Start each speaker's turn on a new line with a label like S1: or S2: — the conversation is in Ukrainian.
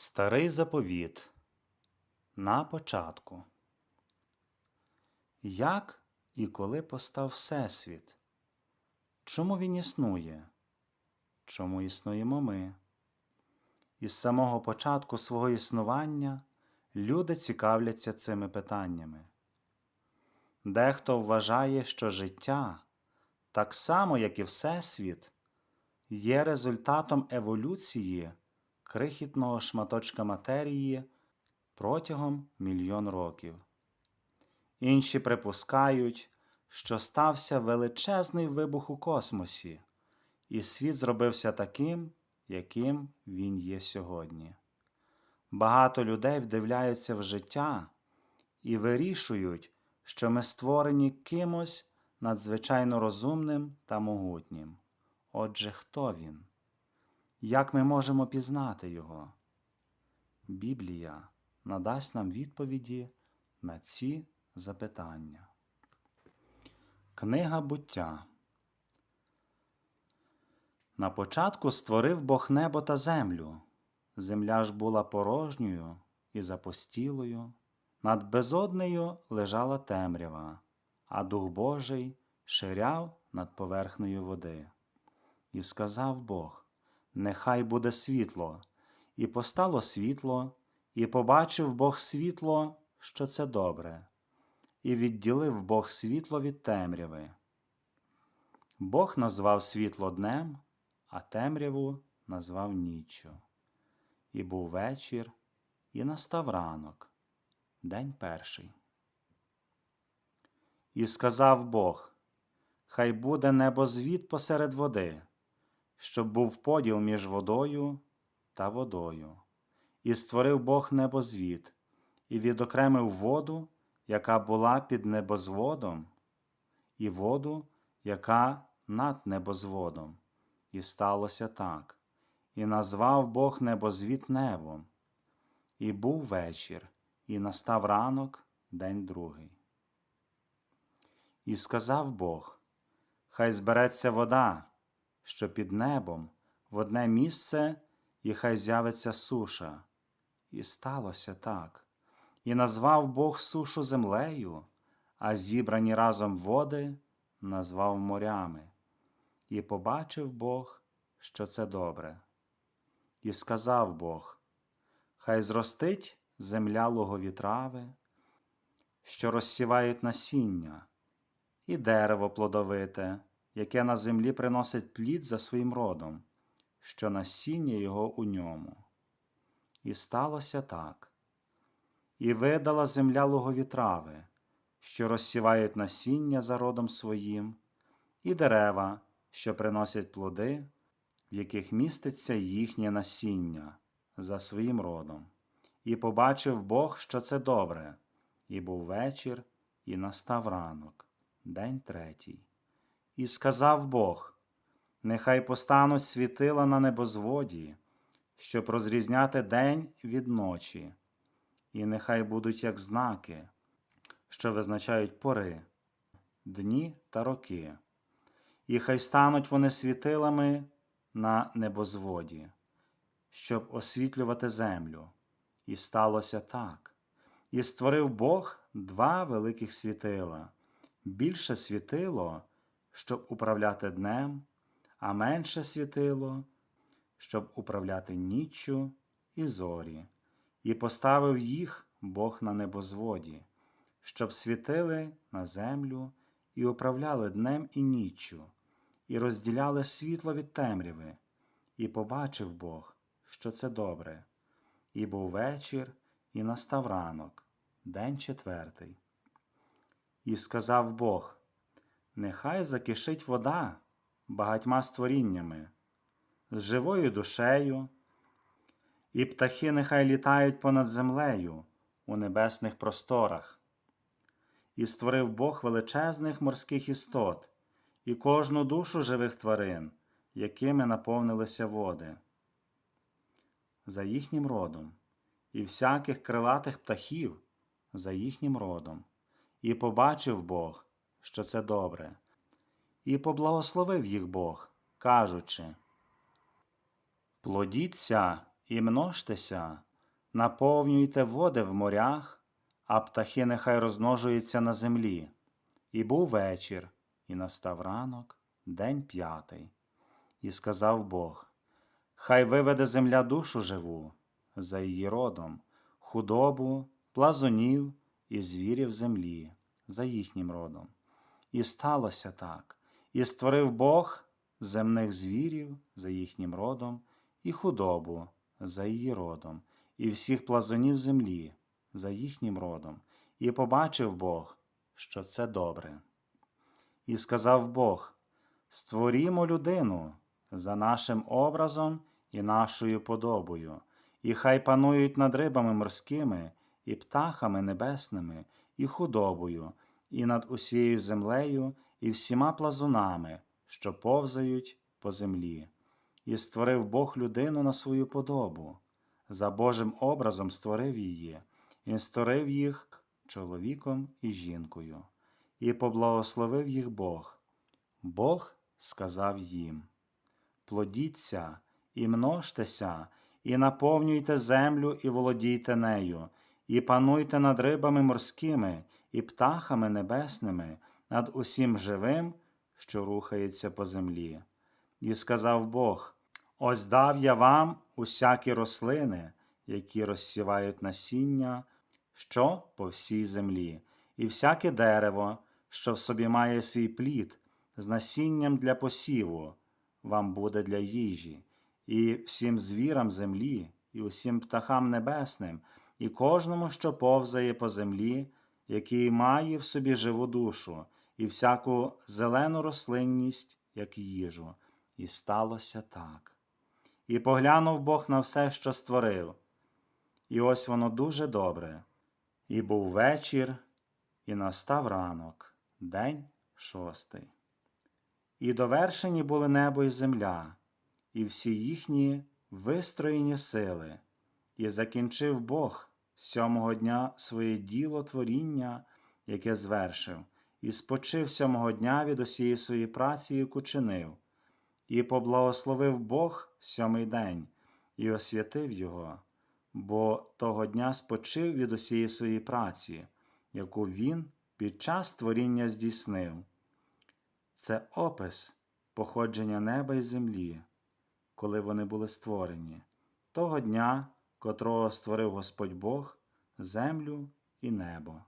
S1: Старий заповіт на початку. Як і коли постав Всесвіт? Чому він існує? Чому існуємо ми? Із самого початку свого існування люди цікавляться цими питаннями. Дехто вважає, що життя, так само як і Всесвіт, є результатом еволюції крихітного шматочка матерії протягом мільйон років. Інші припускають, що стався величезний вибух у космосі, і світ зробився таким, яким він є сьогодні. Багато людей вдивляються в життя і вирішують, що ми створені кимось надзвичайно розумним та могутнім. Отже, хто він? Як ми можемо пізнати його? Біблія надасть нам відповіді на ці запитання. Книга буття. На початку створив Бог небо та землю. Земля ж була порожньою і запостілою, над безоднею лежала темрява, а Дух Божий ширяв над поверхнею води. І сказав Бог: Нехай буде світло, і постало світло, і побачив Бог світло, що це добре, і відділив Бог світло від темряви. Бог назвав світло днем, а темряву назвав ніччю. І був вечір, і настав ранок, день перший. І сказав Бог: Хай буде небозвід посеред води, щоб був поділ між водою та водою. І створив Бог небозвід, і відокремив воду, яка була під небозводом, і воду, яка над небозводом. І сталося так. І назвав Бог небозвід небом. І був вечір, і настав ранок, день другий. І сказав Бог: Хай збереться вода, що під небом, в одне місце, і хай з'явиться суша. І сталося так. І назвав Бог сушу землею, а зібрані разом води назвав морями. І побачив Бог, що це добре. І сказав Бог: Хай зростить земля лугові трави, що розсівають насіння, і дерево плодовите, яке на землі приносить плід за своїм родом, що насіння його у ньому. І сталося так. І видала земля лугові трави, що розсівають насіння за родом своїм, і дерева, що приносять плоди, в яких міститься їхнє насіння за своїм родом. І побачив Бог, що це добре, і був вечір, і настав ранок, день третій. І сказав Бог: Нехай постануть світила на небозводі, щоб розрізняти день від ночі, і нехай будуть як знаки, що визначають пори, дні та роки, і хай стануть вони світилами на небозводі, щоб освітлювати землю. І сталося так. І створив Бог два великих світила, більше світило, щоб управляти днем, а менше світило, щоб управляти ніччю і зорі, і поставив їх Бог на небозводі, щоб світили на землю і управляли днем і ніччю, і розділяли світло від темряви, і побачив Бог, що це добре. І був вечір, і настав ранок, день четвертий. І сказав Бог: Нехай закишить вода багатьма створіннями, з живою душею, і птахи нехай літають понад землею у небесних просторах. І створив Бог величезних морських істот і кожну душу живих тварин, якими наповнилися води за їхнім родом, і всяких крилатих птахів за їхнім родом, і побачив Бог, що це добре, і поблагословив їх Бог, кажучи: Плодіться і множтеся, наповнюйте води в морях, а птахи нехай розмножуються на землі. І був вечір, і настав ранок, день п'ятий. І сказав Бог: Хай виведе земля душу живу за її родом, худобу, плазунів і звірів землі за їхнім родом. І сталося так, і створив Бог земних звірів за їхнім родом, і худобу за її родом, і всіх плазунів землі за їхнім родом, і побачив Бог, що це добре. І сказав Бог: Створімо людину за нашим образом і нашою подобою, і хай панують над рибами морськими, і птахами небесними, і худобою, і над усією землею, і всіма плазунами, що повзають по землі. І створив Бог людину на свою подобу, за Божим образом створив її, Він створив їх чоловіком і жінкою, і поблагословив їх Бог. Бог сказав їм: Плодіться і множтеся, і наповнюйте землю і володійте нею, і пануйте над рибами морськими, і птахами небесними, над усім живим, що рухається по землі. І сказав Бог: Ось дав я вам усякі рослини, які розсівають насіння, що по всій землі, і всяке дерево, що в собі має свій плід, з насінням для посіву, вам буде для їжі, і всім звірам землі, і усім птахам небесним, і кожному, що повзає по землі, який має в собі живу душу, і всяку зелену рослинність, як їжу. І сталося так. І поглянув Бог на все, що створив. І ось воно дуже добре. І був вечір, і настав ранок, день шостий. І довершені були небо і земля, і всі їхні вистроєні сили, і закінчив Бог сьомого дня своє діло творіння, яке звершив, і спочив сьомого дня від усієї своєї праці, яку чинив, і поблагословив Бог сьомий день, і освятив його, бо того дня спочив від усієї своєї праці, яку він під час творіння здійснив. Це опис походження неба і землі, коли вони були створені, того дня, котрого створив Господь Бог, землю і небо.